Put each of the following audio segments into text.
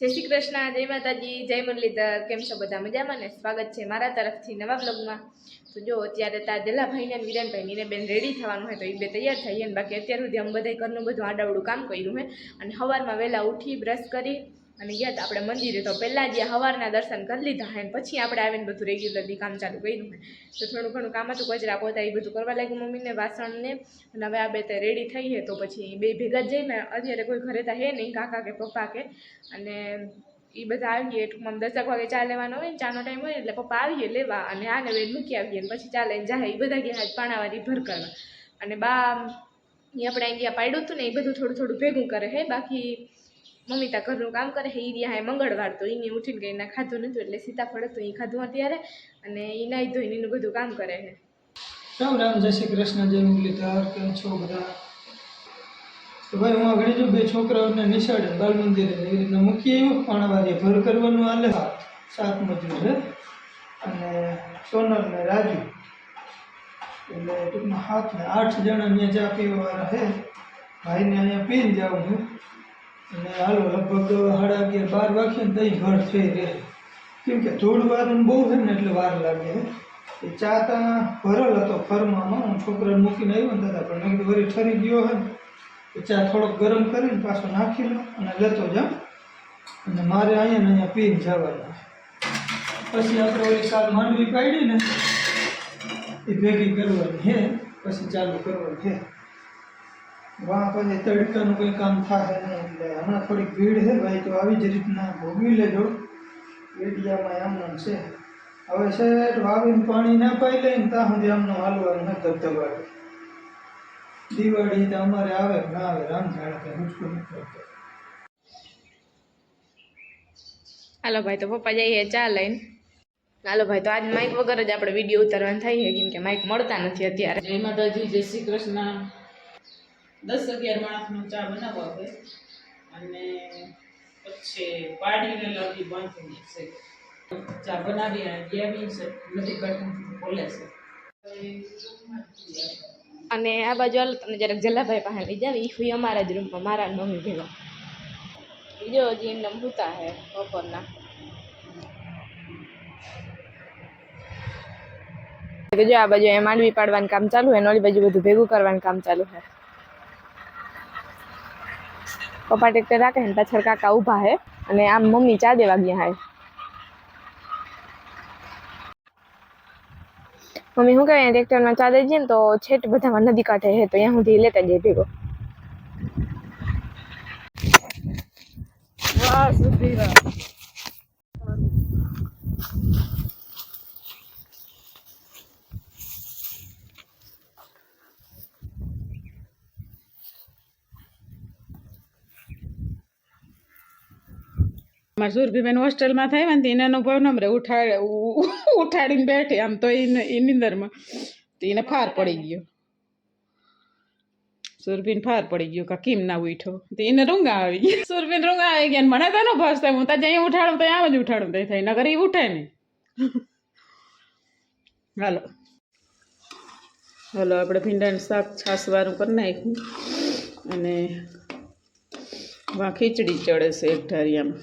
જય શ્રી કૃષ્ણ જય માતાજી જય મુરલીધર કેમ છો બધા મજામાં ને સ્વાગત છે મારા તરફથી નવા બ્લોગમાં તો જો અત્યારે તાર જલાભાઈને અને વિરાનભાઈને બેન રેડી થવાનું હોય તો એ બે તૈયાર થઈએ ને બાકી અત્યાર સુધી અમે બધા ઘરનું બધું આડાવડું કામ કર્યું હે અને સવારમાં વહેલા ઉઠી બ્રશ કરી અને ગયા હતા આપણે મંદિરે તો પહેલાં જે સવારના દર્શન કરી લીધા હે પછી આપણે આવીને બધું રેગ્યુલરલી કામ ચાલુ કર્યું હે તો થોડું ઘણું કામ હતું કચરા પોતા એ બધું કરવા લાગ્યું મમ્મીને વાસણને અને હવે આ બે તે રેડી થઈ હે તો પછી બે ભેગા જ જઈને અત્યારે કોઈ ઘરે તો હે નહીં કાકા કે પપ્પા કે અને એ બધા આવીએ ટૂંકમાં દસેક વાગે ચા લેવાનો હોય ને ચાનો ટાઈમ હોય એટલે પપ્પા આવીએ લેવા અને આને વેદ મૂકી આવીએ ને પછી ચા લઈને જાય એ બધા ગયા હાથ પાણાવાળી ભર કરવા અને બા એ આપણે અહીંયા પાડ્યું હતું ને એ બધું થોડું થોડું ભેગું કરે હે બાકી મમ્મી તા ઘરનું કામ કરે એ રહ્યા હે મંગળવાર તો એને ઉઠીને કંઈ ના ખાધું નહોતું એટલે સીતાફળ હતું એ ખાધું અત્યારે અને એ નાહી ધોઈને એનું બધું કામ કરે છે રામ રામ જય શ્રી કૃષ્ણ જય મુરલીધર કેમ છો બધા તો ભાઈ હું આગળ જો બે છોકરાઓને નિશાળે બાળ મંદિરે એવી રીતના મૂકી આવ્યું પણ વાગે ભર કરવાનું હાલે સાત મજૂર છે અને સોનલ ને રાજુ એટલે ટૂંકમાં હાથ ને આઠ જણા અહીંયા જ્યાં પીવા છે ભાઈને અહીંયા પીને જાઉં હું અને હાલો લગભગ સાડા અગિયાર બાર વાગે ને દહીં ઘર થઈ રહે કેમ કે ધૂળ વારને બહુ છે ને એટલે વાર લાગે એ ચા ત્યાં ભરેલ હતો ફરમામાં હું છોકરાને મૂકીને આવ્યો ને દાદા પણ મેં વરી ઠરી ગયો હોય ને ચા થોડોક ગરમ કરીને પાછો નાખી લો અને લેતો જાઉં અને મારે અહીંયા ને અહીંયા પીને જવાના પછી આપણે ઓલી કાલ માંડવી પાડી ને એ ભેગી કરવાની હે પછી ચાલુ કરવાની હે વાં પછી તડકાનું કંઈ કામ થાય નહીં એટલે હમણાં થોડીક ભીડ છે ભાઈ તો આવી જ રીતના ભોગવી લેજો એડિયામાં એમનો છે હવે શેઠ વાવીને પાણી ના પાઈ લઈને ત્યાં સુધી આમનો હાલવાનું ન ધબધબાડે દિવાળી તો અમારે આવે ના આવે રામ જાણે કે મુશ્કેલ હાલો ભાઈ તો પપ્પા જઈએ ચા લઈને હાલો ભાઈ તો આજ માઇક વગર જ આપણે વિડીયો ઉતારવાનું થઈ છે કેમ કે માઇક મળતા નથી અત્યારે જય માતાજી જય શ્રી કૃષ્ણ દસ બેર માણસ નો ચા બનાવવો હોય અને પછી પાડીને લતી બની શકે ચા બનાવી આ 20 મિનિટ કરતાં ઓછે અને આ બાજુ આ તને જલેલા ભાઈ પાસે લઈ જાવ ઈ અમારા જ રૂમમાં મારા નોમી ભાઈઓ વિજોજી નમુંતા છે ઓપરના તો જો આ બાજુ એમએનવી પાડવાનું કામ ચાલુ છે અને ઓલી બાજુ બધું ભેગું કરવાનું કામ ચાલુ છે પપ્પા ટ્રેક્ટર રાખે ને પાછળ કાકા ઊભા હે અને આમ મમ્મી ચા દેવા ગયા હાય મમ્મી હું કહેવાય ટ્રેક્ટરમાં ચા દઈ જઈએ ને તો છેટ બધામાં નદી કાંઠે હે તો ત્યાં સુધી લેતા જઈએ ભેગો વાહ સુધીરા મારા સુરભીબેન હોસ્ટેલમાં થાય ને એને અનુભવ નમરે ઉઠાડ ઉઠાડીને બેઠી આમ તો એને એ નિંદરમાં તો એને ફાર પડી ગયો સુરભીને ફાર પડી ગયો કે કેમ ના ઉઠો તો એને રૂંગા આવી ગયા સુરભીને રૂંગા આવી ગયા મને તો ન ભાસ થાય હું ત્યાં જઈ ઉઠાડું તો આમ જ ઉઠાડું તો થાય નગર એ ઉઠે નહીં હાલો હાલો આપણે ભીંડાનું શાક છાસવારું કરી નાખ્યું અને વા ખીચડી ચડે છે એક ઢારિયામાં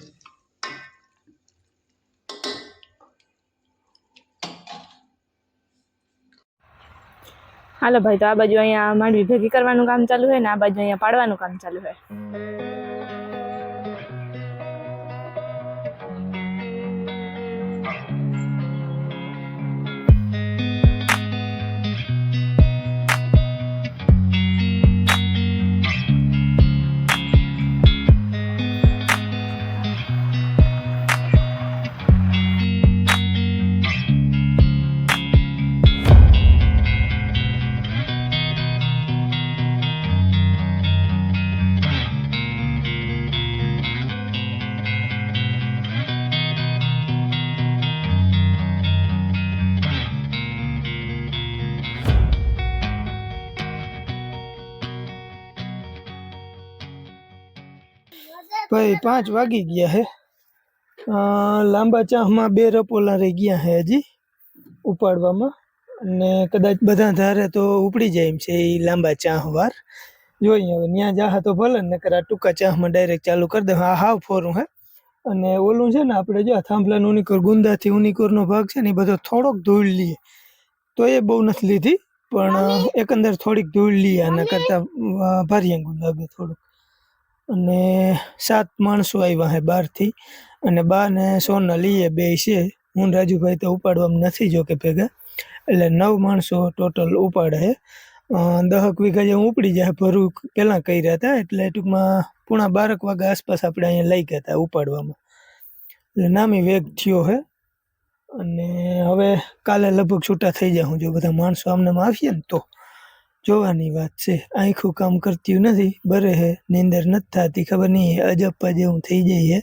હાલો ભાઈ તો આ બાજુ અહીંયા માંડવી ભેગી કરવાનું કામ ચાલુ હોય ને આ બાજુ અહીંયા પાડવાનું કામ ચાલુ હોય ભાઈ પાંચ વાગી ગયા હે લાંબા ચાહમાં બે રપોલા રહી ગયા હે હજી ઉપાડવામાં અને કદાચ બધા ધારે તો ઉપડી જાય એમ છે એ લાંબા ચાહ વાર જોઈએ હવે ત્યાં જાહે તો ભલે ને કરા ટૂંકા ચાહમાં ડાયરેક્ટ ચાલુ કરી દઉં આ હાવ ફોરું હે અને ઓલું છે ને આપણે જો થાંભલાનું ઉનિકોર ગુંદાથી ઉનિકોરનો ભાગ છે ને એ બધો થોડોક ધૂળ લઈએ તો એ બહુ નથી લીધી પણ એકંદર થોડીક ધૂળ લઈએ આના કરતાં ભારી અંગું લાગે થોડુંક અને સાત માણસો આવ્યા છે બહારથી અને બા ને સોનાલી એ બે છે હું રાજુભાઈ તો ઉપાડવામાં નથી જો કે ભેગા એટલે નવ માણસો ટોટલ ઉપાડે છે દહક વીઘા જેવું ઉપડી જાય ભરું પહેલાં કર્યા હતા એટલે ટૂંકમાં પૂણા બારક વાગ્યા આસપાસ આપણે અહીંયા લઈ ગયા હતા ઉપાડવામાં એટલે નામી વેગ થયો છે અને હવે કાલે લગભગ છૂટા થઈ જાઉં જો બધા માણસો આમને આવીએ ને તો જોવાની વાત છે આંખું કામ કરતી નથી બરે હે નીંદર નથી થતી ખબર નહીં અજપ્પા જેવું થઈ જઈ હે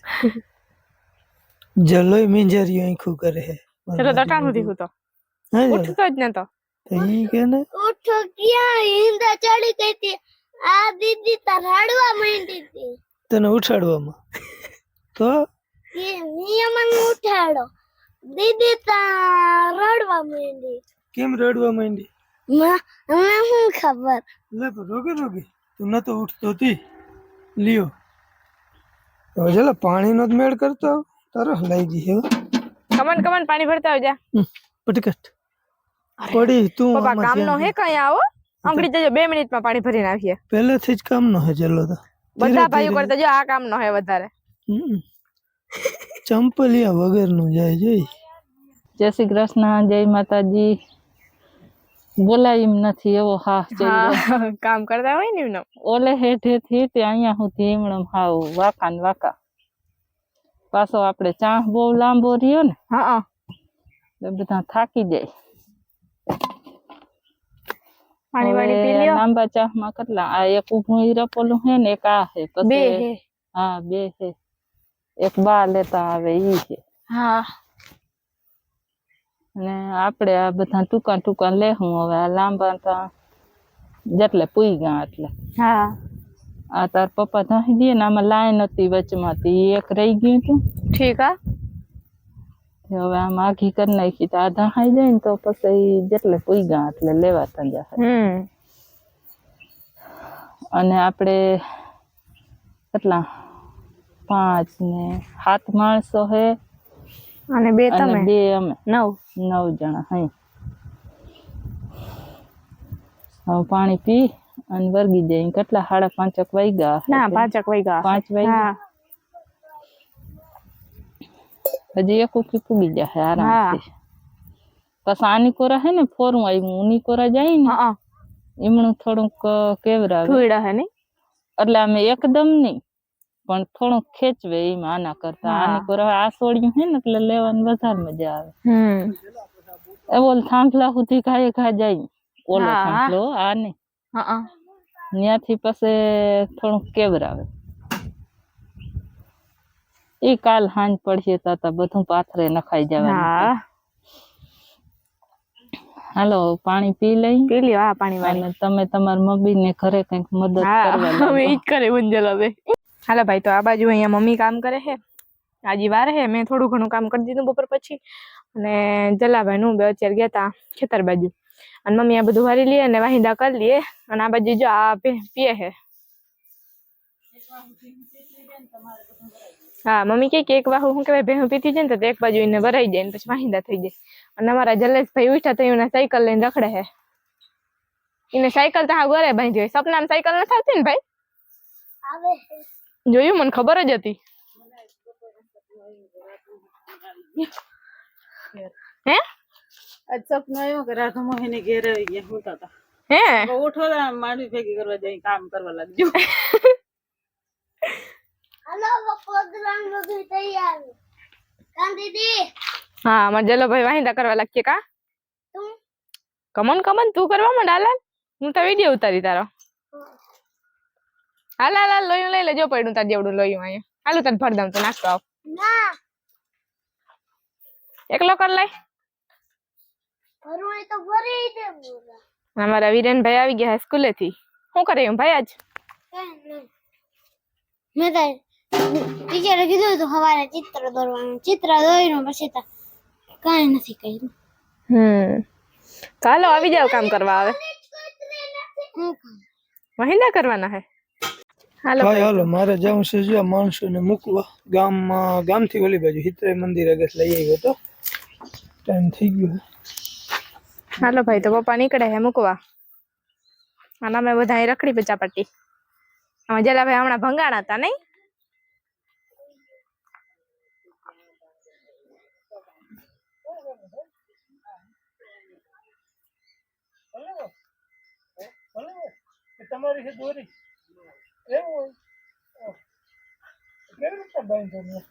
જલોય મિંજરિયું આંખું કરે હે એટલે દટાણું દીધું તો ઉઠતો જ નતો તો ઈ કે ને ઉઠો ક્યાં ઈંડા ચડી ગઈ આ દીદી તરાડવા માંડી હતી તને ઉઠાડવામાં તો એ નિયમન ઉઠાડો દીદી તા માંડી કેમ રડવા માંડી मैं खबर रोगे रोगे तुम ना तो उठ तो लियो तो पानी नोत मेड करता हूँ तारा हलाई जी है कमन कमन पानी भरता हो जा हम्म, पटकट पड़ी तू पापा काम नो है कहीं आओ अंग्रेज जो बे मिनट में पानी भरी ना भी है पहले से काम नो है चलो तो बता भाई करता जो आ काम नो है बता रहे हम्म। चंपलिया वगैरह नो जाए जय जय श्री कृष्ण जय माता जी બોલાય એમ નથી એવો હા કામ કરતા હોય ને ઓલે હેઠ હેઠ તે અહીંયા સુધી એમણે હાવ વાકા ને વાકા પાછો આપણે ચાંસ બહુ લાંબો રહ્યો ને હા બધા થાકી જાય લાંબા ચાહ માં કેટલા આ એક ઊભું ઈરપોલું હે ને એક આ હે પછી હે હા બે હે એક બા લેતા આવે ઈ હે હા ને આપણે આ બધા ટુકડા ટુકડા લે હું હવે આ લાંબોંંંં એટલે પૂઈ ગયા એટલે હા આ તાર પપ્પા દાહી દીને આમાં લાય નતી બચમાંથી એક રહી ગઈતી ઠીક આ તો હવે આ માં ઘી કરનાખી તા દાહી દે ને તો પછી એટલે પૂઈ ગયા એટલે લેવા સંજા હ હ અને આપણે એટલા 5 ને 7 માં સો હે અને બે તમે અમે નવ નવ જણા હૈ આવ પાણી પી અન વર્ગી જાય કેટલા 5:30 કઈ ગયા ના 5:30 કઈ ગયા 5 વાય હા ભજીય કો કી કી જાય આરામ હા તો સાની કો રહે ને ફોર હું આઈ મુની કોરા જાય ને હમણું થોડું કેવરા થોડ્યા હે ને એટલે અમે એકદમ નહીં પણ થોડું ખેંચવે એમાં આના કરતા આની પર આ સોડિયું હે ને એટલે લેવાની વધારે મજા આવે એ ઓલ થાંભલા સુધી ખાય ખા જાય ઓલો થાંભલો આ ત્યાંથી પાસે થોડુંક કેવર આવે એ કાલ હાંજ પડશે તાતા બધું પાથરે નખાઈ જાવે હાલો પાણી પી લઈ પી લ્યો આ પાણી વાળી તમે તમારા મમ્મી ને ઘરે કઈક મદદ કરવા હવે ઈ કરે ઉંજલ હવે હાલો ભાઈ તો આ બાજુ અહીંયા મમ્મી કામ કરે છે આજે વાર છે મેં થોડું ઘણું કામ કરી દીધું બપોર પછી અને જલાભાઈ નું બે અત્યારે ગયા હતા ખેતર બાજુ અને મમ્મી આ બધું વારી લઈએ અને વાહિંદા કરી લઈએ અને આ બાજુ જો આ પીએ છે હા મમ્મી કે એક વાહુ શું કહેવાય ભેહું પીતી જાય ને તો એક બાજુ એને ભરાઈ જાય ને પછી વાહિંદા થઈ જાય અને અમારા જલેશભાઈ ઉઠા તો એને સાયકલ લઈને રખડે છે એને સાયકલ તો હા ઘરે બાંધી હોય સપનામાં સાયકલ નથી આવતી ને ભાઈ આવે જોયું મને ખબર જ હતી હે આજ સપનું આવ્યું કે રાધા મોહિની ઘેર આવી ગયા હોતા હતા હે ઉઠો માંડવી ભેગી કરવા જઈ કામ કરવા લાગજો હાલો પ્રોગ્રામ બધું તૈયાર કાં દીદી હા મારા જલોભાઈ વાહિંદા કરવા લાગશે કા કમન કમન તું કરવા માંડ હાલ હું તો વિડીયો ઉતારી તારો હાલ હાલ લોયું લઈ લેજો પડ્યું તાર જેવડું લોયું અહીંયા હાલું તને ભર દઉં તો નાસ્તો આવ એકલો કર લઈ અમારા વિરેન ભાઈ આવી ગયા સ્કૂલે થી શું કરે એમ ભાઈ આજ ટીચરે કીધું હતું સવારે ચિત્ર દોરવાનું ચિત્ર દોર્યું પછી કઈ નથી કર્યું હમ ચાલો આવી જાવ કામ કરવા આવે મહિના કરવાના હે હાલો ભાઈ હાલો મારે જવું છે જો માણસોને મૂકવા ગામમાં ગામથી ઓલી બાજુ હિતરાય મંદિર આગળ લઈ આવ્યો તો ટાઈમ થઈ ગયો હાલો ભાઈ તો પપ્પા નીકળે હે મૂકવા આના મેં બધા રખડી પચાપટ્ટી આમાં જરા ભાઈ હમણાં ભંગાણા હતા નહીં તમારી છે દોરી Eu, eu, eu, também, Daniel.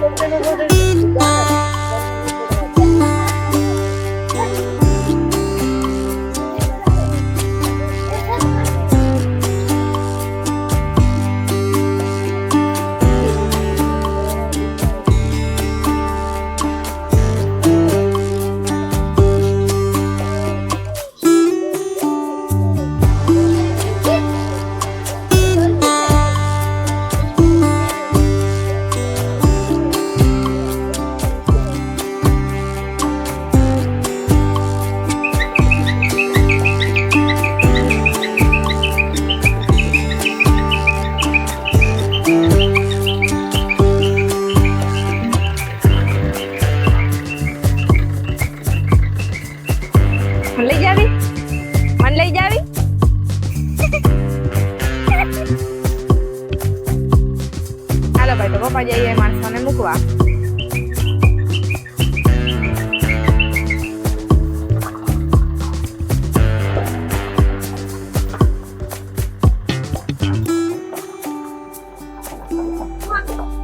Thank you. ¿Manley Javi? ¿Manley Javi? A lo que tengo para allá y demás, son en Mucuba. Thank you.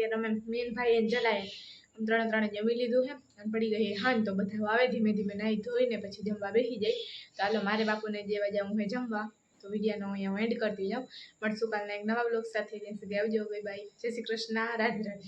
અત્યારે અમે મીનભાઈ એને જલાએ આમ ત્રણે ત્રણે જમી લીધું છે અને પડી ગઈ હાન તો બધા આવે ધીમે ધીમે નાહી ધોઈને પછી જમવા બેસી જાય તો ચાલો મારે બાપુને જેવા જાઉં હું જમવા તો વિડીયાનો અહીંયા હું એન્ડ કરતી જાઉં મળશું કાલના એક નવા બ્લોગ સાથે જ્યાં સુધી આવજો બાય બાય જય શ્રી કૃષ્ણ રાધે રાધે